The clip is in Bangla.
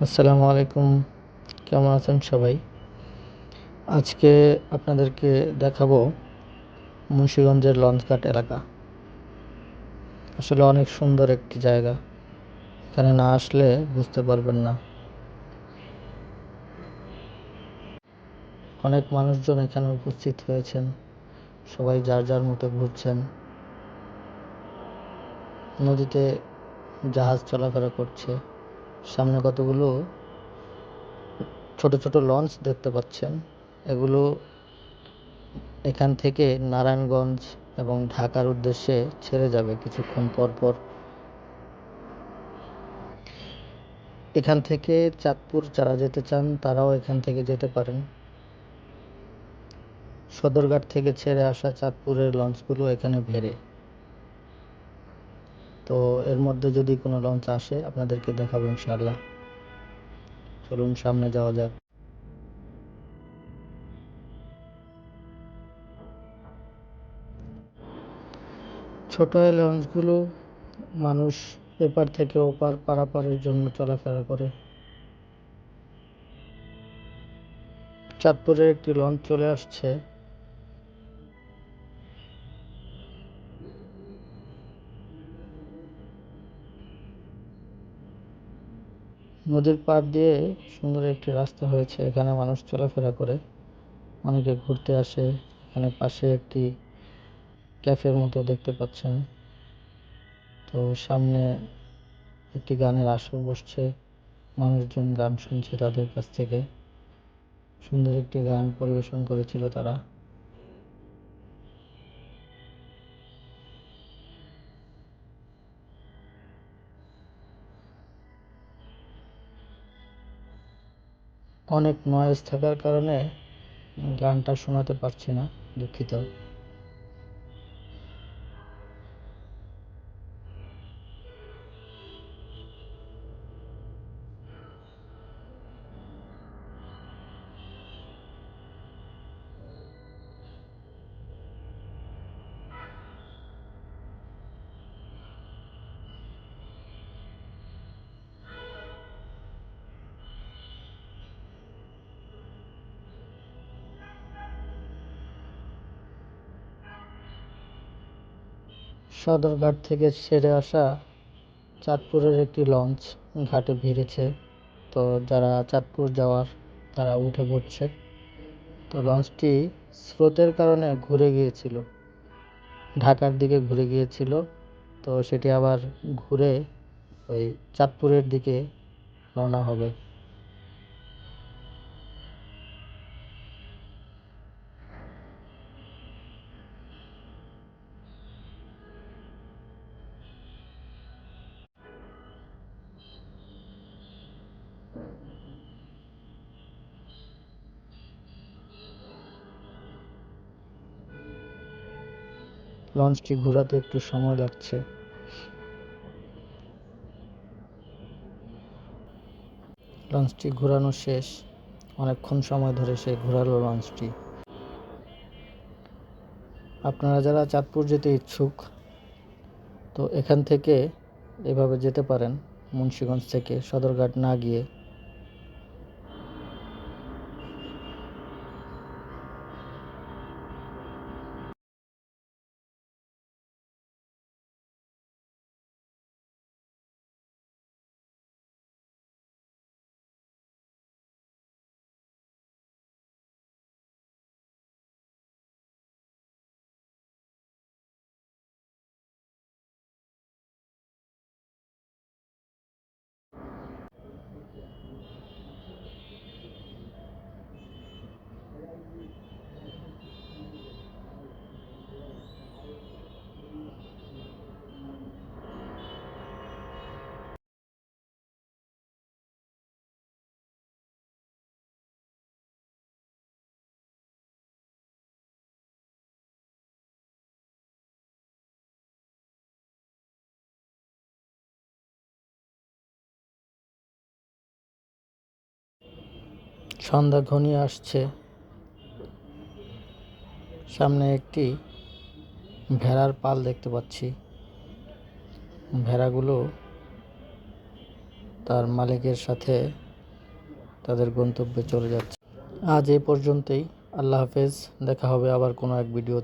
আসসালামু আলাইকুম। কেমন আছেন সবাই? আজকে আপনাদেরকে দেখাবো মুন্সিগঞ্জের লঞ্চঘাট এলাকা। আসলে অনেক সুন্দর একটি জায়গা। এখানে না আসলে বুঝতে পারবেন না। অনেক মানুষজন এখানে উপস্থিত হয়েছেন। সবাই যার যার মতো ঘুরছেন। নদীতে জাহাজ চলাফেরা করছে। সামনে কতগুলো ছোট ছোট লঞ্চ দেখতে পাচ্ছেন। এগুলো এখান থেকে নারায়ণগঞ্জ এবং ঢাকার উদ্দেশ্যে ছেড়ে যাবে কিছুক্ষণ পর পর। এখান থেকে চাঁদপুর যারা যেতে চান, তারাও এখান থেকে যেতে পারেন। সদরঘাট থেকে ছেড়ে আসা চাঁদপুরের লঞ্চগুলো এখানে ভেড়ে। তো এর মধ্যে যদি কোনো লঞ্চ আসে, আপনাদেরকে দেখাবো ইনশাআল্লাহ। চলুন, সামনে যাওয়া যাক। ছোট এই লঞ্চগুলো মানুষ এপার থেকে ওপার পারাপারের জন্য চলাফেরা করে। চাঁদপুরের একটি লঞ্চ চলে আসছে। নদীর পাড় দিয়ে সুন্দর একটি রাস্তা হয়েছে। এখানে মানুষ চলাফেরা করে। অনেকে ঘুরতে আসে। এখানে পাশে একটি ক্যাফের মতো দেখতে পাচ্ছেন। তো সামনে একটি গানের আসর বসছে। মানুষজন গান শুনছে তাদের কাছ থেকে। সুন্দর একটি গান পরিবেশন করেছিল তারা। অনেক নয়েজ থাকার কারণে গানটা শোনাতে পারছি না দুঃখিত। সদরঘাট থেকে ছেড়ে আসা চাঁদপুরের একটি লঞ্চ ঘাটে ভিড়েছে। তো যারা চাঁদপুর যাওয়ার, তারা উঠে পড়ছে। তো লঞ্চটি স্রোতের কারণে ঘুরে গিয়েছিল। ঢাকার দিকে ঘুরে গিয়েছিল। তো সেটি আবার ঘুরে ওই চাঁদপুরের দিকে রওনা হবে। লঞ্চটি ঘোরাতে একটু সময় লাগছে। লঞ্চটি ঘোরানো শেষ। অনেকক্ষণ সময় ধরে সে ঘোরালো লঞ্চটি। আপনারা যারা চাঁদপুর যেতে ইচ্ছুক, তো এখান থেকে এভাবে যেতে পারেন, মুন্সীগঞ্জ থেকে সদরঘাট না গিয়ে। সন্ধ্যা ঘনিয়ে আসছে। সামনে একটি ভেড়ার পাল দেখতে পাচ্ছি। ভেড়াগুলো তার মালিকের সাথে তাদের গন্তব্যে চলে যাচ্ছে। আজ এ পর্যন্তই। আল্লাহ হাফেজ। দেখা হবে আবার কোনো এক ভিডিও